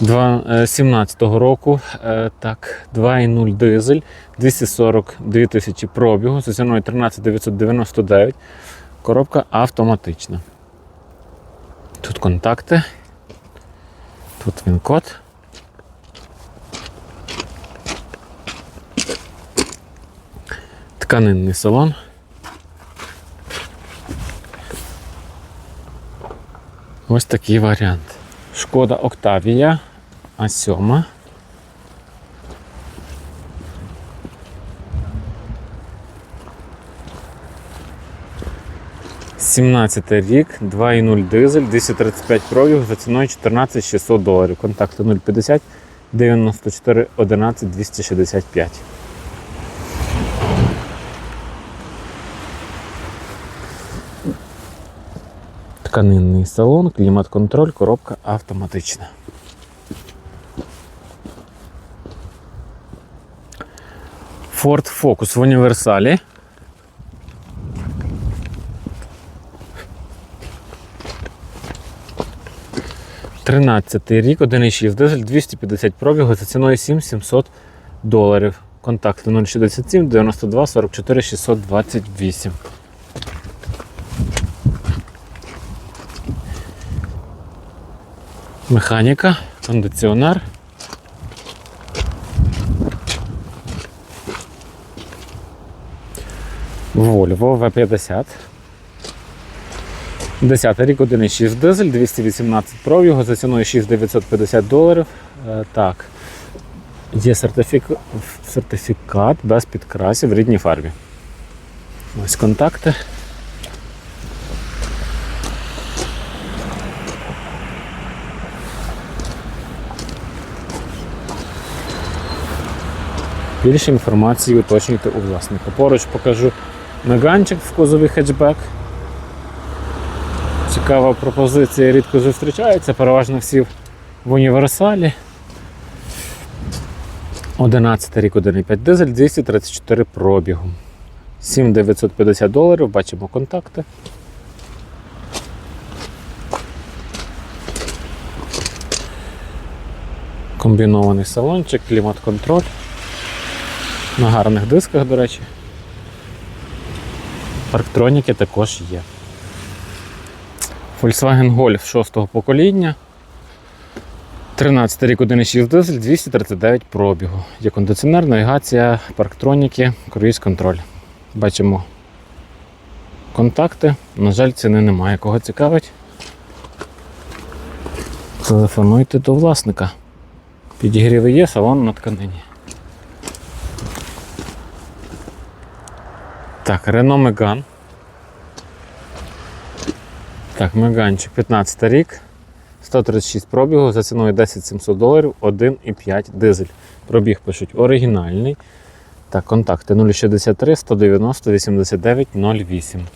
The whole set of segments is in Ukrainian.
2017 року. Е, Так, 2,0 дизель, 242 тисячі пробігу, за ціною 13999. Коробка автоматична. Тут контакти. Тут він код. Тканинний салон. Ось такий варіант. Шкода Октавія А7. Сімнадцятий рік, 2,0 дизель, 235 пробіг за ціною 14 600 доларів. Контакти 050 94 11 265. Тканинний салон, клімат-контроль, коробка автоматична. Ford Focus в універсалі. Тринадцятий рік, 1,6 дизель, 250 пробігу за ціною 7700 доларів. Контакти 067 92 44 628. Механіка, кондиціонер. Volvo V50. 10 рік 1,6 дизель, 218 пробігу за ціною 6950 доларів. Е, Так. Є сертифік- сертифікат без підкрасів в рідній фарбі. Ось контакти. Більше інформації уточнюйте у власника. Поруч покажу меганчик в кузові хетчбек. Цікава пропозиція, рідко зустрічається, переважно всі в універсалі. 11 рік 1,5 дизель, 234 пробігу. 7950 доларів, бачимо контакти. Комбінований салончик, клімат-контроль. На гарних дисках, до речі. Парктроніки також є. Volkswagen Golf 6 покоління. 13 рік 1,6 дизель, 239 пробігу. Є кондиціонер, навігація, парктроніки, круїз контроль. Бачимо контакти. На жаль, ціни немає. Кого цікавить? Телефонуйте до власника. Підігріви є, салон на тканині. Так, Renault Megane. Так, Меганчик 15 рік, 136 пробігу за ціною 10 700 доларів, 1,5 дизель. Пробіг пишуть оригінальний. Так, контакти 063 190 89 08.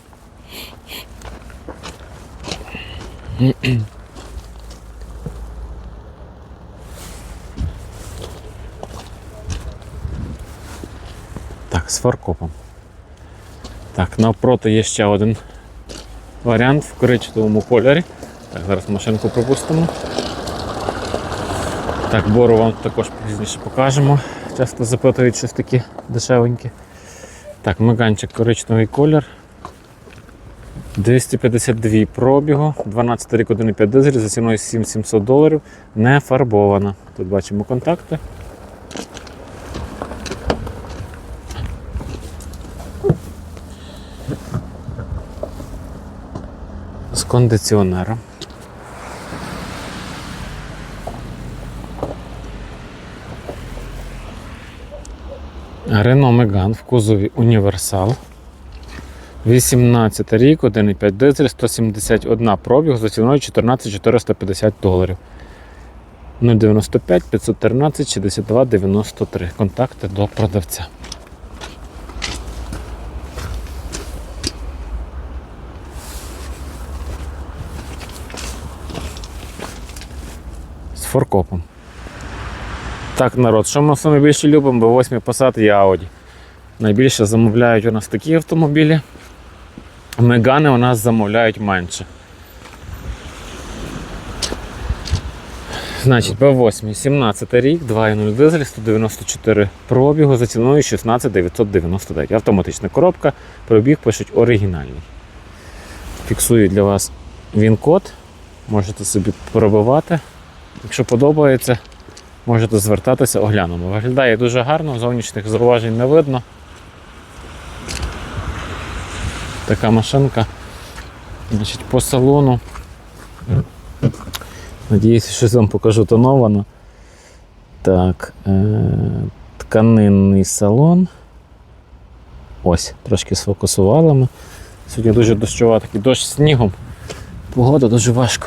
Так, з фаркопом. Так, навпроти є ще один варіант в коричневому кольорі. Так, зараз машинку пропустимо. Так, бору вам також пізніше покажемо. Часто запитують щось такі дешевенькі. Так, меганчик коричневий колір. 252 пробігу, 12 рік 1,5 дизель за ціною 7700 доларів. Не фарбована. Тут бачимо контакти. Кондиціонером. Renault Megane в кузові Універсал. 18 рік, 1,5 дизель, 171 пробіг за ціною 14 450 доларів. 095 513 62 93. Контакти до продавця. Форкопом. Так, народ, що ми саме більше любимо? B8 Passat і Audi. Найбільше замовляють у нас такі автомобілі. Мегани у нас замовляють менше. Значить, B8, 17 рік, 2.0 дизель, 194 пробігу за ціною 16 999. Автоматична коробка, пробіг пишуть оригінальний. Фіксую для вас він-код, можете собі пробивати. Якщо подобається, можете звертатися, оглянемо. Виглядає дуже гарно, зовнішніх зауважень не видно. Така машинка. Значить, по салону. Надіюся, щось вам покажу тоновано. Так, е- тканинний салон. Ось, трошки сфокусували ми. Сьогодні дуже дощова, такий дощ снігом. Погода дуже важко.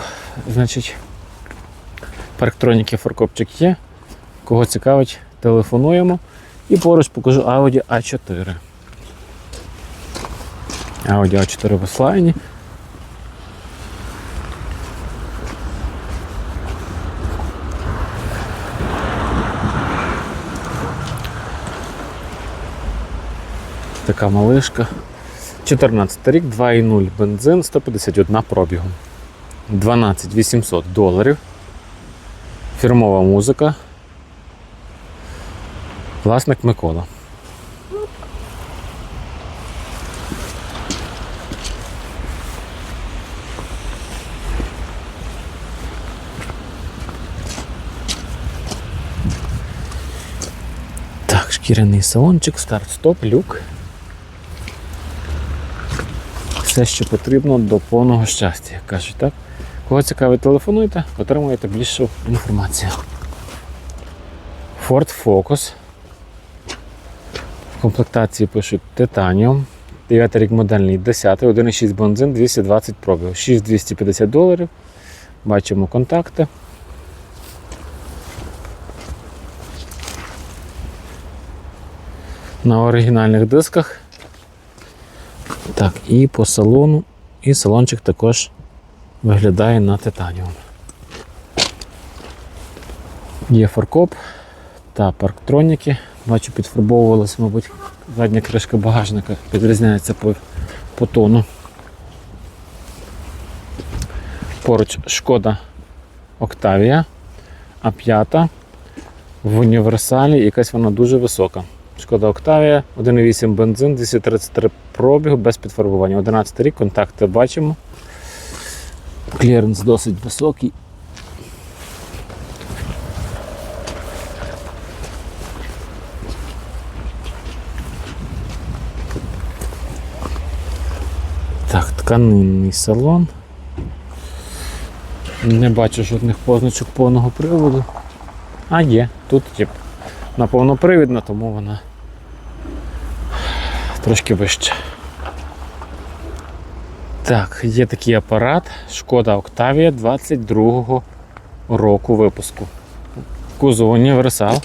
Значить, парктроніки форкопчик є. Кого цікавить, телефонуємо. І поруч покажу Audi A4. Audi A4 в ослайні. Така малишка. 14 рік, 2,0 бензин, 151 пробігом. 12 800 доларів. Фірмова музика. Власник Микола. Так, шкіряний салончик, старт-стоп, люк. Все, що потрібно до повного щастя, як кажуть, так? Кого цікавить, телефонуйте, отримуєте більшу інформацію. Ford Focus. В комплектації пишуть Titanium. 9 рік модельний 10, 1,6 бензин, 220 пробів, 6250 доларів. Бачимо контакти. На оригінальних дисках. Так, і по салону. І салончик також виглядає на титаніум. Є фаркоп та парктроніки. Бачу, підфарбовувалася, мабуть, задня кришка багажника підрізняється по, по тону. Поруч шкода Октавія, а п'ята в універсалі якась вона дуже висока. Шкода Октавія, 1,8 бензин, 233 пробігу без підфарбування. 11 рік, контакти бачимо. Кліренс досить високий. Так, тканинний салон. Не бачу жодних позначок повного приводу. А є, тут тип, на тому вона трошки вища. Так, є такий апарат Шкода Октавія 22-го року випуску. Кузов універсал.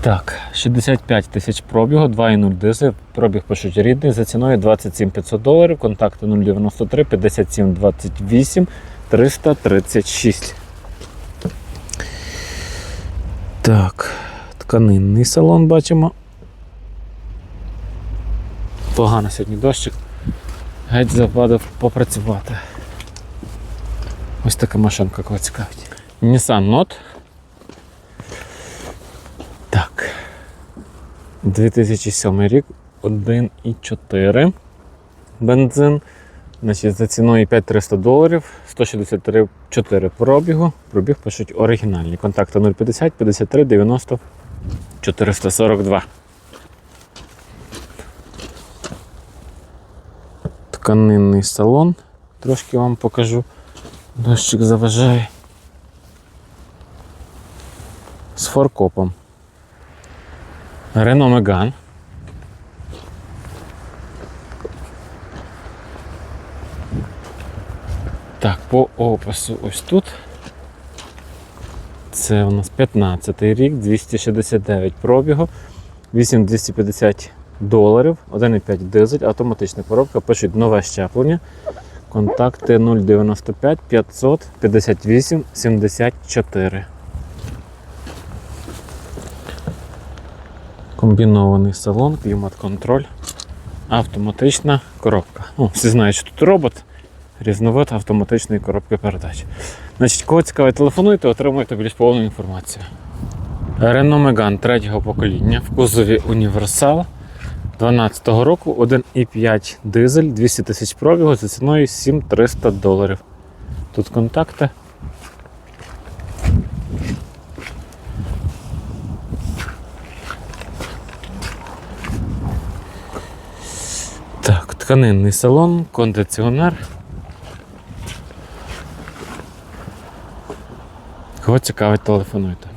Так, 65 тисяч пробігу, 2,0 дизель, пробіг пишуть рідний, за ціною 27 500 доларів, контакти 093 57 28 336. Так, тканинний салон бачимо. Погано сьогодні дощик. Геть завадив попрацювати. Ось така машинка кого цікавить. Nissan Note. Так. 2007 рік, 1,4. бензин. Значить, за ціною 5300 доларів, 164 пробігу. Пробіг пишуть оригінальні. Контакти 050 53 90 442. Тканинний салон. Трошки вам покажу. Дощик заважає. З форкопом. Renault Megane. Так, по опису ось тут. Це у нас 15 рік, 269 пробігу, 8250 доларів, 1,5 дизель, автоматична коробка, пишуть нове щеплення. Контакти 095 500 58 74. Комбінований салон, клімат-контроль, автоматична коробка. Ну, всі знають, що тут робот, різновид автоматичної коробки передач. Значить, кого цікавить, телефонуйте, отримуєте більш повну інформацію. Renault Megane третього покоління в кузові Універсал 12-го року 1,5 дизель, 200 тисяч пробігу за ціною 7300 доларів. Тут контакти. Так, тканинний салон, кондиціонер. Кого цікавить, телефонуйте.